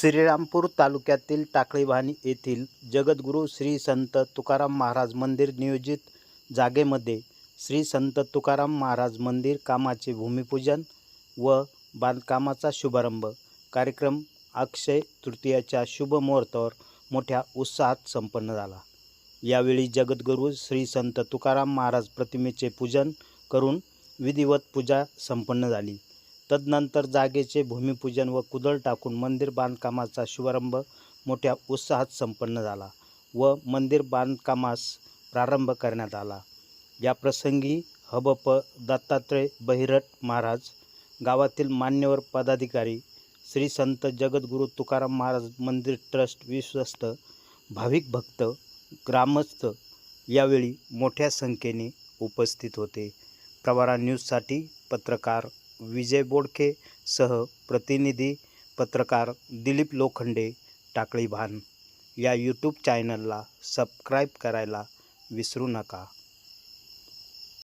श्रीरामपूर तालुक्यातील टाकळीभानी येथील जगद्गुरू श्री संत तुकाराम महाराज मंदिर नियोजित जागेमध्ये श्री संत तुकाराम महाराज मंदिर कामाचे भूमिपूजन व बांधकामाचा शुभारंभ. कार्यक्रम अक्षय तृतीयाच्या शुभ मुहूर्तावर मोठ्या उत्साहात संपन्न झाला. यावेळी जगद्गुरू श्री संत तुकाराम महाराज प्रतिमेचे पूजन करून विधिवत पूजा संपन्न झाली. तदनंतर जागेचे भूमिपूजन व कुदळ टाकून मंदिर बांधकामाचा शुभारंभ मोठ्या उत्साहात संपन्न झाला व मंदिर बांधकामास प्रारंभ करण्यात आला. या प्रसंगी हबप दत्तात्रय बहिरट महाराज गावातील मान्यवर पदाधिकारी श्री संत जगद्गुरू तुकाराम महाराज मंदिर ट्रस्ट विश्वस्त भाविक भक्त ग्रामस्थ यावेळी मोठ्या संख्येने उपस्थित होते. प्रवारा न्यूजसाठी पत्रकार विजय बोडकेसह प्रतिनिधी पत्रकार दिलीप लोखंडे टाकळी भान. या यूट्यूब चॅनलला सबस्क्राईब करायला विसरू नका.